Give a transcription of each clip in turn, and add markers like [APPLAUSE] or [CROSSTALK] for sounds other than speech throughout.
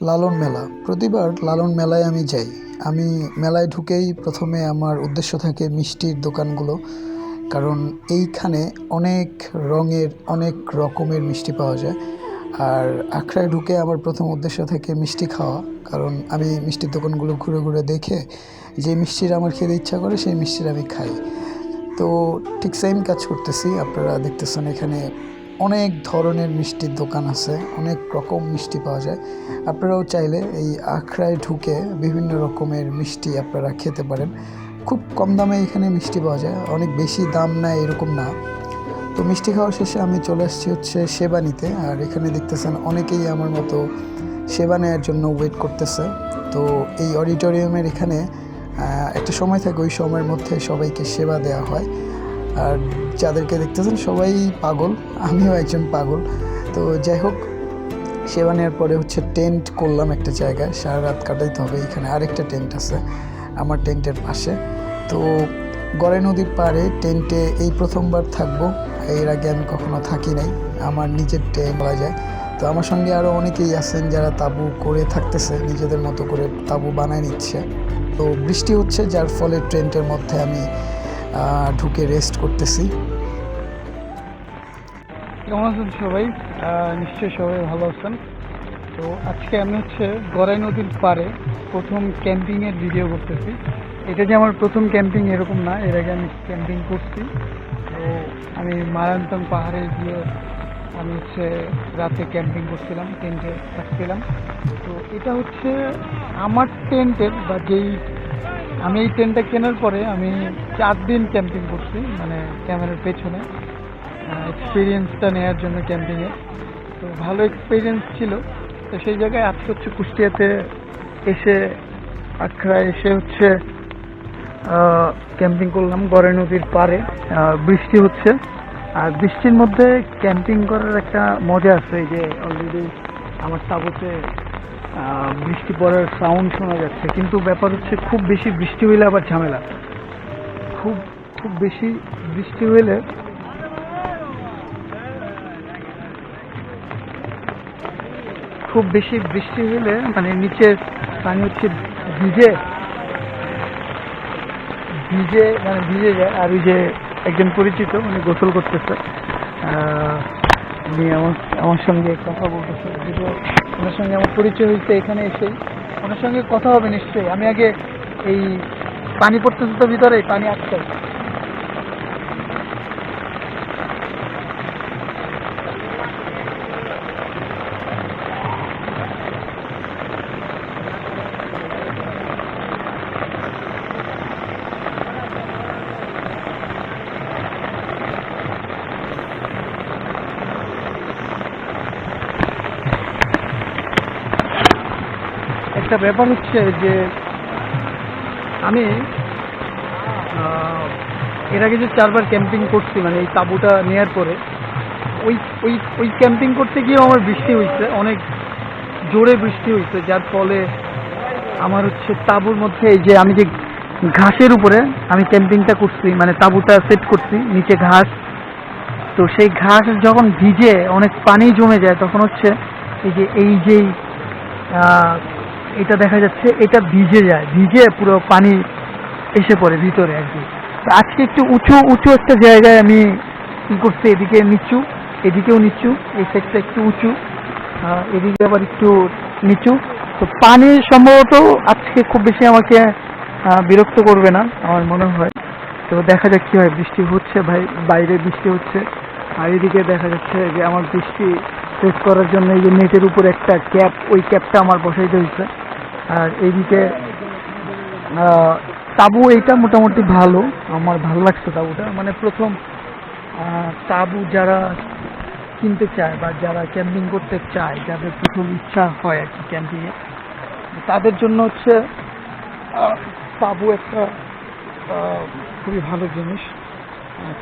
লালন মেলা। প্রতিবার লালন মেলায় আমি যাই। আমি মেলায় ঢুকেই প্রথমে আমার উদ্দেশ্য থাকে মিষ্টির দোকানগুলো, কারণ এইখানে অনেক রঙের, অনেক রকমের মিষ্টি পাওয়া যায়। আর আখড়ায় ঢুকে আমার প্রথম উদ্দেশ্য থাকে মিষ্টি খাওয়া, কারণ আমি মিষ্টির দোকানগুলো ঘুরে ঘুরে দেখে যে মিষ্টির আমার খেতে ইচ্ছা করে, সেই মিষ্টির আমি খাই। তো ঠিক সেম কাজ করতেছি, আপনারা দেখতেছেন এখানে অনেক ধরনের মিষ্টির দোকান আছে, অনেক রকম মিষ্টি পাওয়া যায়। আপনারাও চাইলে এই আখড়ায় ঢুকে বিভিন্ন রকমের মিষ্টি আপনারা খেতে পারেন। খুব কম দামে এখানে মিষ্টি পাওয়া যায়, অনেক বেশি দাম না এরকম না। তো মিষ্টি খাওয়া শেষে আমি চলে আসছি হচ্ছে সেবা নিতে আর এখানে দেখতেছেন অনেকেই আমার মতো সেবা নেওয়ার জন্য ওয়েট করতেছে। তো এই অডিটোরিয়ামের এখানে একটা সময় থাকে, ওই সময়ের মধ্যে সবাইকে সেবা দেওয়া হয়। আর যাদেরকে দেখতেছেন, সবাই পাগল, আমিও একজন পাগল। তো যাই হোক, সেবা নেওয়ার পরে হচ্ছে টেন্ট করলাম একটা জায়গায়, সারা রাত কাটাইতে হবে এখানে। আরেকটা টেন্ট আছে আমার টেন্টের পাশে। তো গড়ে নদীর পাড়ে টেন্টে এই প্রথমবার থাকব, এর আগে আমি কখনো থাকি নাই, আমার নিজের টেন্ট বলা যায়। তো আমার সঙ্গে আরও অনেকেই আছেন যারা তাবু করে থাকতেছে, নিজেদের মতো করে তাবু বানায় নিচ্ছে। তো বৃষ্টি হচ্ছে, যার ফলে ট্রেন্টের মধ্যে আমি ঢুকে রেস্ট করতেছি। কেমন আছেন সবাই? নিশ্চয়ই সবাই ভালো আছেন। তো আজকে আমি হচ্ছে গড়াই নদীর পাড়ে প্রথম ক্যাম্পিংয়ের ভিডিও করতেছি। এটা যে আমার প্রথম ক্যাম্পিং এরকম না, এর আগে আমি ক্যাম্পিং করছি। তো আমি মারান্তং পাহাড়ে গিয়ে আমি হচ্ছে রাতে ক্যাম্পিং করছিলাম টেন্টে থাকছিলাম। তো এটা হচ্ছে আমার টেন্টের বা যেই আমি এই টেন্টটা কেনার পরে আমি চার দিন ক্যাম্পিং করছি মানে ক্যামেরার পেছনে। এক্সপিরিয়েন্সটা নেওয়ার জন্য ক্যাম্পিংয়ে তো ভালো এক্সপিরিয়েন্স ছিল। তো সেই জায়গায় আজকে হচ্ছে কুষ্টিয়াতে এসে আখড়া এসে হচ্ছে ক্যাম্পিং করলাম গড়ে নদীর আহ, বৃষ্টি হচ্ছে। আর বৃষ্টির মধ্যে ক্যাম্পিং করার একটা মজা আছে যে অলরেডি আমার তাবুতে বৃষ্টি পড়ার সাউন্ড শোনা যাচ্ছে, কিন্তু ব্যাপার হচ্ছে খুব বেশি বৃষ্টি হইলে আবার ঝামেলা। খুব খুব বেশি বৃষ্টি হইলে খুব বেশি বৃষ্টি হলে মানে নিচে পানি হচ্ছে ভিজে ভিজে মানে ভিজে যায়। আর ওই যে একজন পরিচিত, উনি গোসল করতেছে। উনি আমার আমার সঙ্গে কথা বলতেছে যদিও ওনার সঙ্গে আমার পরিচয় হয়েছে এখানে এসেই। ওনার সঙ্গে কথা হবে নিশ্চয়ই। আমি আগে এই পানি পড়তেছে তো ভিতরে, পানি আটকাই একটা ব্যাপার হচ্ছে যে আমি এর আগে যে চারবার ক্যাম্পিং করছি মানে এই তাঁবুটা নেয়ার পরে, ওই ওই ওই ক্যাম্পিং করতে গিয়েও আমার বৃষ্টি হয়েছে অনেক জোরে বৃষ্টি হয়েছে যার ফলে আমার হচ্ছে তাঁবুর মধ্যে এই যে আমি যে ঘাসের উপরে আমি ক্যাম্পিংটা করছি মানে তাঁবুটা সেট করছি, নিচে ঘাস, তো সেই ঘাস যখন ভিজে অনেক পানি জমে যায়, তখন হচ্ছে এই যে, এই যেই এটা দেখা যাচ্ছে, এটা ভিজে যায়, ভিজে পুরো পানি এসে পড়ে ভিতরে আর কি। আজকে একটু উঁচু উঁচু একটা জায়গায় আমি কি করছি, এদিকে নিচু, এদিকেও নিচু, এই সাইডটা একটু উঁচু এদিকে আবার একটু নিচু। তো পানি সম্ভবত আজকে খুব বেশি আমাকে বিরক্ত করবে না, আমার মনে হয়। তো দেখা যাক কী হয়, বৃষ্টি হচ্ছে ভাই, বাইরে বৃষ্টি হচ্ছে। আর এদিকে দেখা যাচ্ছে যে আমার বৃষ্টি শেষ করার জন্য এই যে নেটের উপর একটা ক্যাপ ওই ক্যাপটা আমার বসাইতে হয়েছে। আর এইদিকে তাবু এইটা মোটামুটি ভালো। আমার ভালো লাগছে তাবুটা। মানে প্রথম তাবু যারা কিনতে চায় বা যারা ক্যাম্পিং করতে চায়, যাদের প্রথম ইচ্ছা হয় আর কি ক্যাম্পিংয়ে তাদের জন্য হচ্ছে তাবু একটা খুবই ভালো জিনিস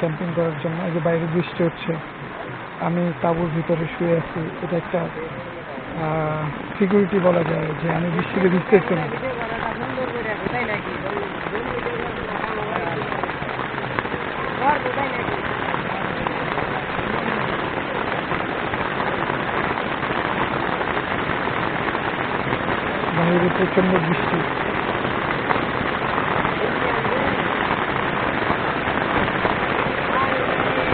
ক্যাম্পিং করার জন্য। এই যে বাইরে বৃষ্টি হচ্ছে, আমি তাঁবুর ভিতরে শুয়ে আছি। এটা একটা সিকিউরিটি বলা যায় যে আমি বৃষ্টিতে ভিজতেছি না বাইরে প্রচণ্ড বৃষ্টি।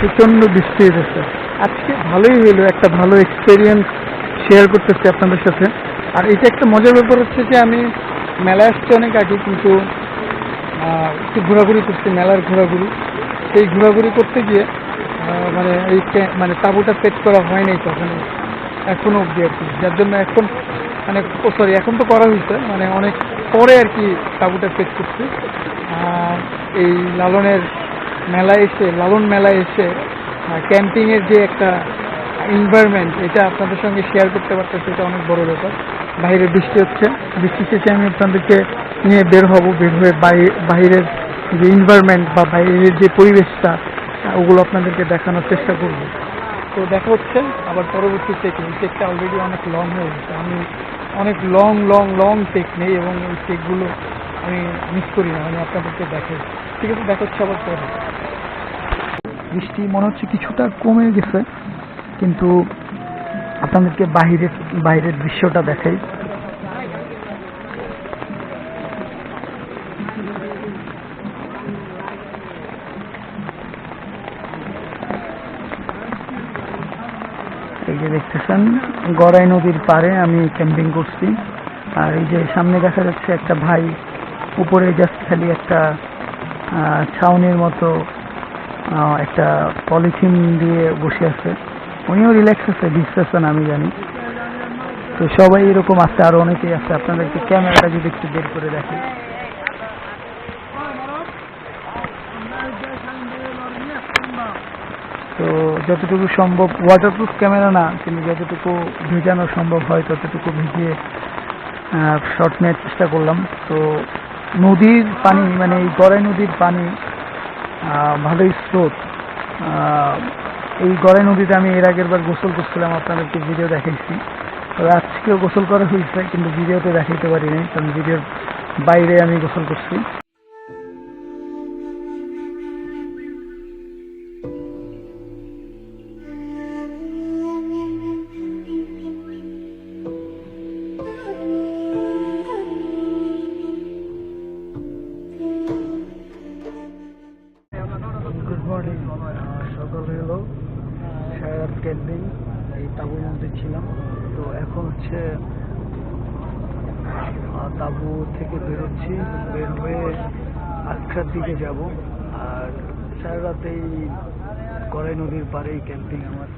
প্রচণ্ড বৃষ্টি হয়েছে আজকে ভালোই হলো একটা ভালো এক্সপিরিয়েন্স শেয়ার করতেছি আপনাদের সাথে। আর এটা একটা মজার ব্যাপার হচ্ছে যে আমি মেলায় আসছি অনেক আগে, কিন্তু একটু ঘোরাঘুরি করছি, মেলার ঘোরাঘুরি। সেই ঘোরাঘুরি করতে গিয়ে মানে এই মানে তাঁবুটা সেট করা হয় নাই তখন এখনও অবধি আর কি। যার জন্য এখন মানে ও সরি এখন তো করা হয়েছে মানে অনেক পরে আর কি তাঁবুটা সেট করছি। এই লালনের মেলায় এসে, লালন মেলায় এসে ক্যাম্পিংয়ের যে একটা এনভায়রনমেন্ট এটা আপনাদের সঙ্গে শেয়ার করতে পারতেছি, এটা অনেক বড় ব্যাপার। বাইরে বৃষ্টি হচ্ছে। বৃষ্টি শেষে আমি আপনাদেরকে নিয়ে বের হব, বের হয়ে বাইরের যে এনভায়রনমেন্ট বা বাইরের যে পরিবেশটা ওগুলো আপনাদেরকে দেখানোর চেষ্টা করব। তো দেখা হচ্ছে, আবার পরবর্তী টেক এই টেকটা অলরেডি অনেক লং হয়ে গেছে। আমি অনেক লং লং লং টেক নেই এবং এই টেকগুলো আমি মিস করি না, আমি আপনাদেরকে দেখাই। ঠিক আছে, দেখা হচ্ছে আবার পরে। বৃষ্টি মনে হচ্ছে কিছুটা কমে গেছে। কিন্তু আপনাদেরকে বাইরের বাইরের দৃশ্যটা দেখাই। এই যে দেখতেছেন, গড়াই নদীর পাড়ে আমি ক্যাম্পিং করছি। আর এই যে সামনে দেখা যাচ্ছে একটা ভাই, উপরে জাস্ট খালি একটা ছাউনির মতো একটা পলিথিন দিয়ে বসে আছে। উনিও রিল্যাক্স আছে ভিজতেছেন আমি জানি। তো সবাই এরকম আছে, আর অনেকেই আছে। আপনাদেরকে ক্যামেরাটা যদি একটু বের করে দেখি তো যতটুকু সম্ভব ওয়াটারপ্রুফ ক্যামেরা না, কিন্তু যতটুকু ভেজানো সম্ভব হয়, ততটুকু ভিজিয়ে শর্ট নেওয়ার চেষ্টা করলাম। তো নদীর পানি মানে এই গড়াই নদীর পানি ভালোই স্রোত। এই গড়াই নদীতে আমি এর আগের বার গোসল করছিলাম, আপনাদেরকে ভিডিও দেখাইছি। তবে আজকেও গোসল করা হয়েছে, কিন্তু ভিডিওতে দেখাইতে পারিনি কারণ ভিডিওর বাইরে আমি গোসল করছি। দিকে যাব। আর সারা রাত এই কড়াই নদীর পাড়েই ক্যাম্পিং আমার।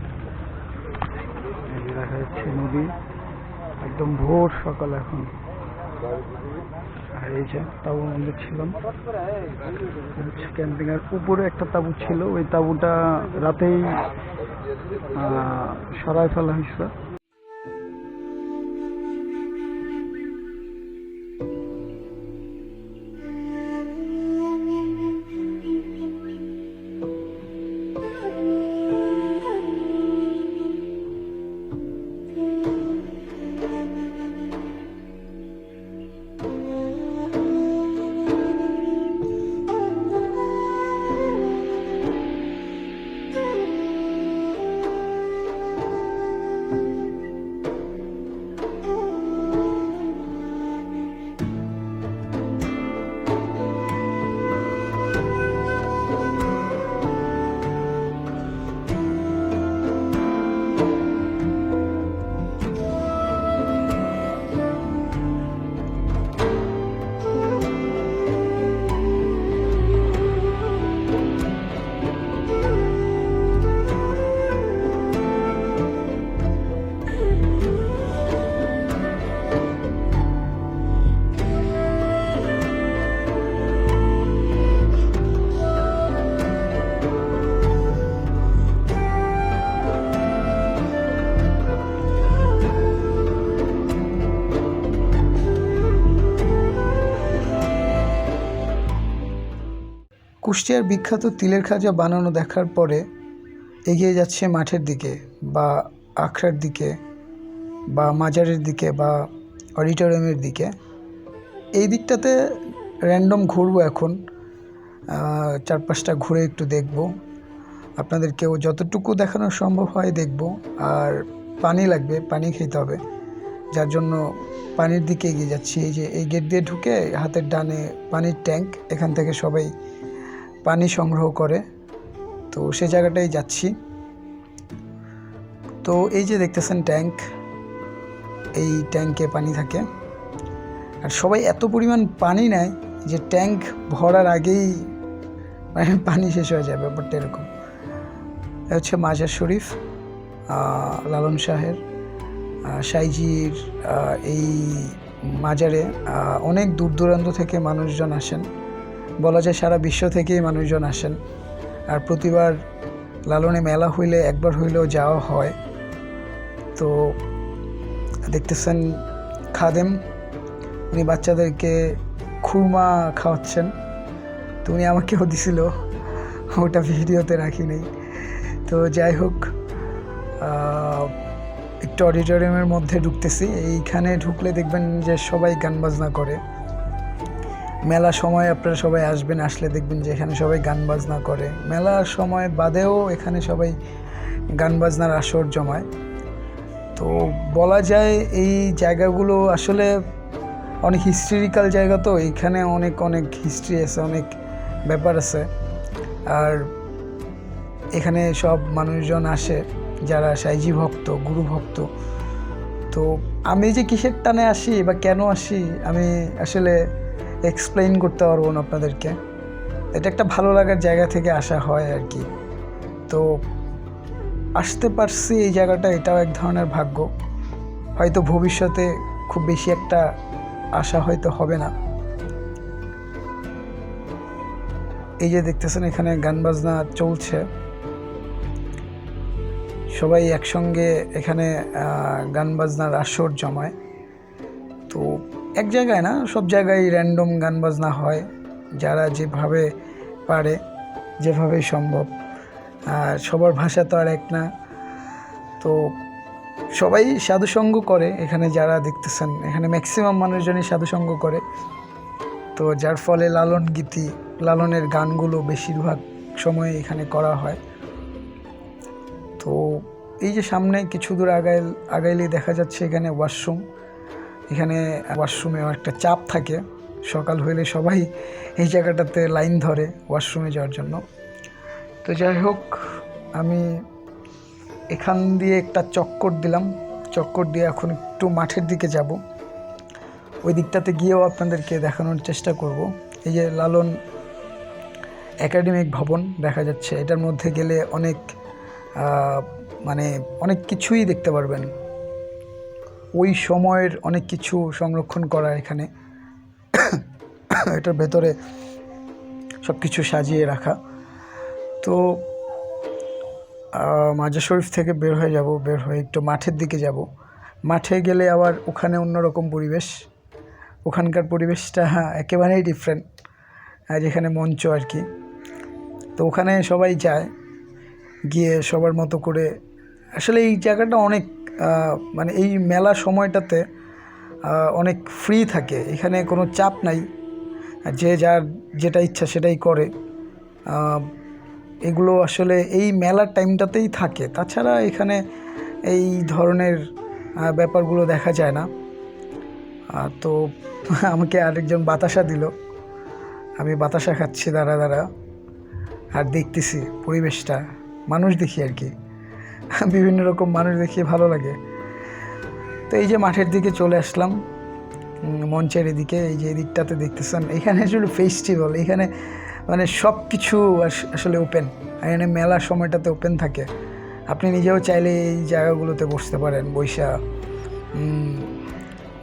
দেখা যাচ্ছে নদী। একদম ভোর সকাল এখন। আর এই যে তাঁবুর মধ্যে ছিলাম। ক্যাম্পিং এর উপরে একটা তাঁবু ছিল। ওই তাঁবুটা রাতেই সরায় ফেলা হয়েছে কুষ্টিয়ার বিখ্যাত তিলের খাজা বানানো দেখার পরে এগিয়ে যাচ্ছে মাঠের দিকে বা আখড়ার দিকে বা মাজারের দিকে বা অডিটোরিয়ামের দিকে। এই দিকটাতে র্যান্ডম ঘুরবো এখন। চারপাশটা ঘুরে একটু দেখব। আপনাদেরকেও যতটুকু দেখানো সম্ভব হয় দেখব। আর পানি লাগবে, পানি খেতে হবে। যার জন্য পানির দিকে এগিয়ে যাচ্ছি। এই যে এই গেট দিয়ে ঢুকে হাতের ডানে পানির ট্যাঙ্ক এখান থেকে সবাই পানি সংগ্রহ করে। তো সে জায়গাটাই যাচ্ছি। তো এই যে দেখতেছেন ট্যাঙ্ক, এই ট্যাঙ্কে পানি থাকে। আর সবাই এত পরিমাণ পানি নেয় যে ট্যাঙ্ক ভরার আগেই মানে পানি শেষ হয়ে যায়, ব্যাপারটা এরকম। এটা হচ্ছে মাজার শরীফ লালন শাহের সাইজির এই মাজারে অনেক দূর দূরান্ত থেকে মানুষজন আসেন। বলা যায় সারা বিশ্ব থেকেই মানুষজন আসেন। আর প্রতিবার লালনে মেলা হইলে একবার হইলেও যাওয়া হয়। তো দেখতেছেন খাদেম, উনি বাচ্চাদেরকে খুরমা খাওয়াচ্ছেন। তো উনি আমাকেও দিছিল, ওটা ভিডিওতে রাখি নেই। তো যাই হোক একটু অডিটোরিয়ামের মধ্যে ঢুকতেছি। এইখানে ঢুকলে দেখবেন যে সবাই গান বাজনা করে। মেলার সময় আপনারা সবাই আসবেন, আসলে দেখবেন যে এখানে সবাই গান বাজনা করে। মেলার সময় বাদেও এখানে সবাই গান বাজনার আসর জমায়। তো বলা যায় এই জায়গাগুলো আসলে অনেক হিস্টোরিক্যাল জায়গা তো, এখানে অনেক অনেক হিস্ট্রি আছে, অনেক ব্যাপার আছে। আর এখানে সব মানুষজন আসে, যারা সাইজি ভক্ত, গুরু ভক্ত। তো আমি যে কিসের টানে আসি বা কেন আসি, আমি আসলে এক্সপ্লেইন করতে পারব না আপনাদেরকে। এটা একটা ভালো লাগার জায়গা থেকে আসা হয় আর কি। তো আসতে পারছি এই জায়গাটা, এটাও এক ধরনের ভাগ্য। হয়তো ভবিষ্যতে খুব বেশি একটা আশা হয়তো হবে না। এই যে দেখতেছেন এখানে গান বাজনা চলছে। সবাই একসঙ্গে এখানে গান বাজনার আসর জমায়। এক জায়গায় না, সব জায়গায় র্যান্ডম গান বাজনা হয়, যারা যেভাবে পারে যেভাবে সম্ভব। আর সবার ভাষা তো আর এক না। তো সবাই সাধুসঙ্গ করে, এখানে যারা দেখতেছেন, এখানে ম্যাক্সিমাম মানুষজনই সাধুসঙ্গ করে। তো যার ফলে লালন গীতি, লালনের গানগুলো বেশিরভাগ সময় এখানে করা হয়। তো এই যে সামনে কিছু দূর আগাই আগাইলেই দেখা যাচ্ছে এখানে ওয়াশরুম এখানে ওয়াশরুমেও একটা চাপ থাকে। সকাল হইলে সবাই এই জায়গাটাতে লাইন ধরে ওয়াশরুমে যাওয়ার জন্য। তো যাই হোক, আমি এখান দিয়ে একটা চক্কর দিলাম। চক্কর দিয়ে এখন একটু মাঠের দিকে যাব। ওই দিকটাতে গিয়েও আপনাদেরকে দেখানোর চেষ্টা করব। এই যে লালন একাডেমিক ভবন দেখা যাচ্ছে। এটার মধ্যে গেলে অনেক মানে অনেক কিছুই দেখতে পারবেন। ওই সময়ের অনেক কিছু সংরক্ষণ করা এখানে। এটার ভেতরে সব কিছু সাজিয়ে রাখা। তো মাজার শরীফ থেকে বের হয়ে যাব বের হয়ে একটু মাঠের দিকে যাব। মাঠে গেলে আবার ওখানে অন্যরকম পরিবেশ। ওখানকার পরিবেশটা হ্যাঁ, একেবারেই ডিফারেন্ট যেখানে মঞ্চ আর কি। তো ওখানে সবাই যায় গিয়ে সবার মতো করে। আসলে এই জায়গাটা অনেক মানে এই মেলা সময়টাতে অনেক ফ্রি থাকে। এখানে কোনো চাপ নাই। যে যার যেটা ইচ্ছা সেটাই করে। এগুলো আসলে এই মেলার টাইমটাতেই থাকে। তাছাড়া এখানে এই ধরনের ব্যাপারগুলো দেখা যায় না। তো [LAUGHS] আমাকে আরেকজন বাতাসা দিল। আমি বাতাসা খাচ্ছি, দাঁড়া দাঁড়া। আর দেখতেছি পরিবেশটা। মানুষ দেখি আর কি। [LAUGHS] বিভিন্ন রকম মানুষ দেখি ভালো লাগে। তো এই যে মাঠের দিকে চলে আসলাম মঞ্চের এদিকে, এই যে এদিকটাতে দেখতেছেন, এখানে আসলে ফেস্টিভ্যাল এখানে মানে সব কিছু আসলে ওপেন এখানে মেলার সময়টাতে ওপেন থাকে। আপনি নিজেও চাইলে এই জায়গাগুলোতে বসতে পারেন, বৈশা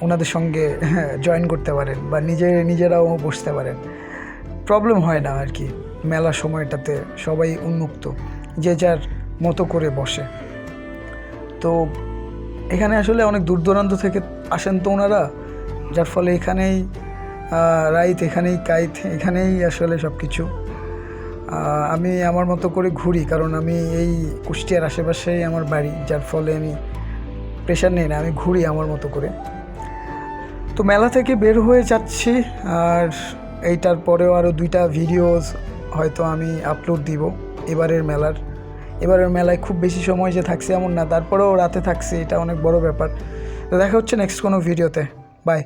ওনাদের সঙ্গে [LAUGHS] জয়েন করতে পারেন, বা নিজে, নিজেরাও বসতে পারেন। প্রবলেম হয় না আর কি মেলার সময়টাতে সবাই উন্মুক্ত, যে যার মতো করে বসে। তো এখানে আসলে অনেক দূর দূরান্ত থেকে আসেন তো ওনারা, যার ফলে এখানেই রাইত, এখানেই কাইত, এখানেই আসলে সব কিছু আমি আমার মতো করে ঘুরি, কারণ আমি এই কুষ্টিয়ার আশেপাশেই আমার বাড়ি, যার ফলে আমি প্রেশার নেই না, আমি ঘুরি আমার মতো করে। তো মেলা থেকে বের হয়ে যাচ্ছি, আর এইটার পরেও আরও দুইটা ভিডিওস হয়তো আমি আপলোড দিব, এবারের মেলার। এবারের মেলায় খুব বেশি সময় যে থাকছে এমন না, তারপরেও রাতে থাকছে, এটা অনেক বড় ব্যাপার। তো দেখা হচ্ছে নেক্সট কোনো ভিডিওতে বাই